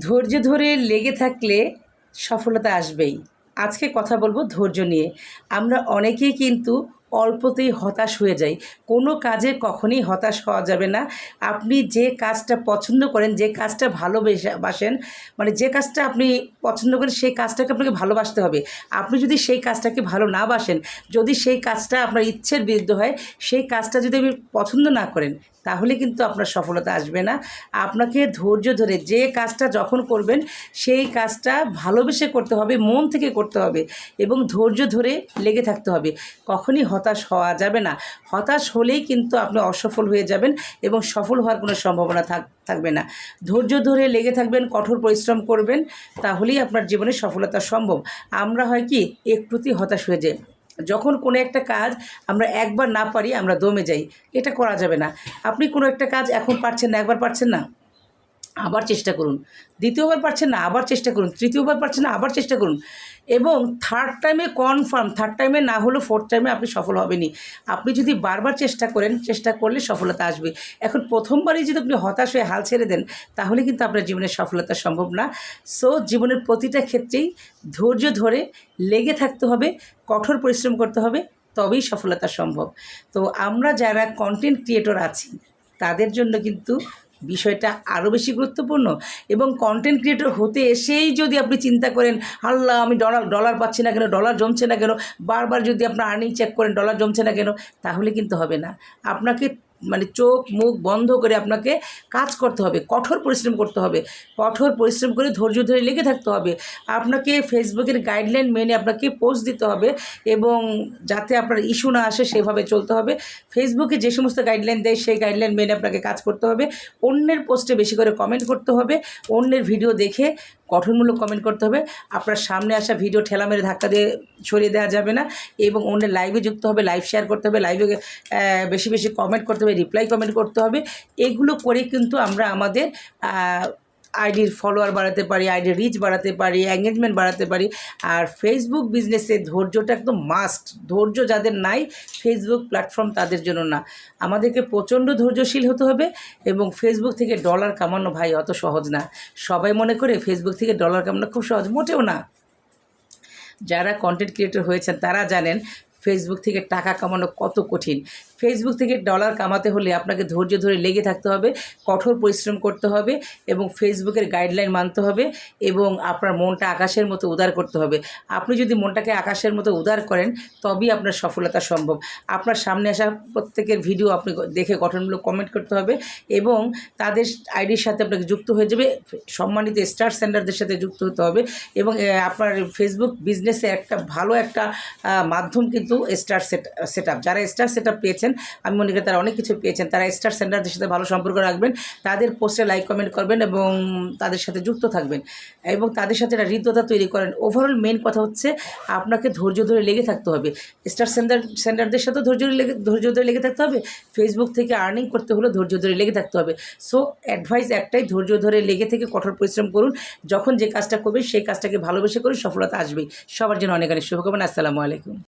ধৈর্য ধরে লেগে থাকলে সফলতা আসবেই। আজকে কথা বলব ধৈর্য নিয়ে। আমরা অনেকেই কিন্তু অল্পতেই হতাশ হয়ে যাই। কোনো কাজে কখনই হতাশ হওয়া যাবে না। আপনি যে কাজটা পছন্দ করেন, যে কাজটা ভালোবেসে বাসেন মানে যে কাজটা আপনি পছন্দ করেন, সেই কাজটাকে আপনাকে ভালোবাসতে হবে। আপনি যদি সেই কাজটাকে ভালো না বাসেন, যদি সেই কাজটা আপনার ইচ্ছের বিরুদ্ধ হয়, সেই কাজটা যদি আপনি পছন্দ না করেন তাহলে কিন্তু আপনার সফলতা আসবে না। আপনাকে ধৈর্য ধরে যে কাজটা যখন করবেন, সেই কাজটা ভালোবেসে করতে হবে, মন থেকে করতে হবে এবং ধৈর্য ধরে লেগে থাকতে হবে। কখনই হতাশ হওয়া যাবে না। হতাশ হলেই কিন্তু আপনি অসফল হয়ে যাবেন এবং সফল হওয়ার কোনো সম্ভাবনা থাক, থাকবে না। ধৈর্য ধরে লেগে থাকবেন, কঠোর পরিশ্রম করবেন, তাহলেই আপনার জীবনে সফলতা সম্ভব। আমরা হয় কি, একটুতেই হতাশ হয়ে যাই। যখন কোনো একটা কাজ আমরা একবার না পারি, আমরা দমে যাই। এটা করা যাবে না। আপনি কোনো একটা কাজ এখন পারছেন না, একবার পারছেন না? আবার চেষ্টা করুন। দ্বিতীয়বার পারছেন না, আবার চেষ্টা করুন। তৃতীয়বার পারছেন না, আবার চেষ্টা করুন। এবং থার্ড টাইমে কনফার্ম থার্ড টাইমে না হলেও ফোর্থ টাইমে আপনি সফল হবেনই। আপনি যদি বারবার চেষ্টা করেন, চেষ্টা করলে সফলতা আসবে। এখন প্রথমবারই যদি আপনি হতাশ হয়ে হাল ছেড়ে দেন, তাহলে কিন্তু আপনার জীবনের সফলতা সম্ভব না। সো জীবনের প্রতিটা ক্ষেত্রেই ধৈর্য ধরে লেগে থাকতে হবে, কঠোর পরিশ্রম করতে হবে, তবেই সফলতা সম্ভব। তো আমরা যারা কন্টেন্ট ক্রিয়েটর আছি, তাদের জন্য কিন্তু বিষয়টা আরও বেশি গুরুত্বপূর্ণ এবং কন্টেন্ট ক্রিয়েটর হতে এসেই যদি আপনি চিন্তা করেন, আল্লাহ, আমি ডলার ডলার পাচ্ছি না কেন? ডলার জমছে না কেন? বারবার যদি আপনার আর্নিং চেক করেন ডলার জমছে না কেন? তাহলে কিন্তু হবে না। আপনাকে মানে চোখ, মুখ বন্ধ করে আপনাকে কাজ করতে হবে, কঠোর পরিশ্রম করতে হবে। কঠোর পরিশ্রম করে ধৈর্য ধরে লেগে থাকতে হবে। আপনাকে ফেসবুকের গাইডলাইন মেনে আপনাকে পোস্ট দিতে হবে এবং যাতে আপনার ইস্যু না আসে সেভাবে চলতে হবে। ফেসবুকে যে সমস্ত গাইডলাইন দেয় সেই গাইডলাইন মেনে আপনাকে কাজ করতে হবে। অন্যের পোস্টে বেশি করে কমেন্ট করতে হবে। অন্যের ভিডিও দেখে গঠনমূলক কমেন্ট করতে হবে। আপনার সামনে আসা ভিডিও ঠেলা মেরে ধাক্কা দিয়ে ছড়িয়ে দেওয়া যাবে না এবং অন্য লাইভে যুক্ত হবে লাইভ শেয়ার করতে হবে লাইভে বেশি বেশি কমেন্ট করতে হবে রিপ্লাই কমেন্ট করতে হবে। এগুলো করে কিন্তু আমরা আমাদের আইডির ফলোয়ার বাড়াতে পারি আইডির রিচ বাড়াতে পারি এঙ্গেজমেন্ট বাড়াতে পারি। আর ফেসবুক বিজনেসে ধৈর্যটা একদম মাস্ট ধৈর্য যাদের নাই ফেসবুক প্ল্যাটফর্ম তাদের জন্য না। আমাদেরকে প্রচণ্ড ধৈর্যশীল হতে হবে এবং ফেসবুক থেকে ডলার কামানো ভাই অত সহজ না। সবাই মনে করে ফেসবুক থেকে ডলার কামানো খুব সহজ, মোটেও না। যারা কন্টেন্ট ক্রিয়েটর হয়েছেন, তারা জানেন ফেসবুক থেকে টাকা কামানো কত কঠিন। ফেসবুক থেকে ডলার কামাতে হলে আপনাকে ধৈর্য ধরে লেগে থাকতে হবে, কঠোর পরিশ্রম করতে হবে এবং ফেসবুকের গাইডলাইন মানতে হবে এবং আপনার মনটা আকাশের মতো উদার করতে হবে। আপনি যদি মনটাকে আকাশের মতো উদার করেন, তবেই আপনার সফলতা সম্ভব। আপনার সামনে আসা প্রত্যেকের ভিডিও আপনি দেখে গঠনমূলক কমেন্ট করতে হবে এবং তাদের আইডির সাথে আপনাকে যুক্ত হয়ে যাবে, সম্মানিত স্টার সেন্টারদের সাথে যুক্ত হতে হবে এবং আপনার ফেসবুক বিজনেসে একটা ভালো একটা মাধ্যম কিন্তু স্টার সেট সেট আপ যারা স্টার সেট আপ পেয়েছেন, আমি মনে করি তারা অনেক কিছু পেয়েছেন। তারা স্টার সেন্টারদের সাথে ভালো সম্পর্ক রাখবেন, তাদের পোস্টে লাইক কমেন্ট করবেন এবং তাদের সাথে যুক্ত থাকবেন। এবং তাদের সাথে একটা হৃদ্যতা তৈরি করেন। ওভারঅল মেন কথা হচ্ছে, আপনাকে ধৈর্য ধরে লেগে থাকতে হবে। স্টার সেন্টার সেন্টারদের সাথেও ধৈর্য লেগে, ধৈর্য ধরে লেগে থাকতে হবে। ফেসবুক থেকে আর্নিং করতে হলে ধৈর্য ধরে লেগে থাকতে হবে। সো অ্যাডভাইস একটাই, ধৈর্য ধরে লেগে থেকে কঠোর পরিশ্রম করুন। যখন যে কাজটা করবেন, সেই কাজটাকে ভালোবেসে করুন সফলতা আসবেই। সবার জন্য অনেক অনেক শুভকামনা। আসসালামু আলাইকুম।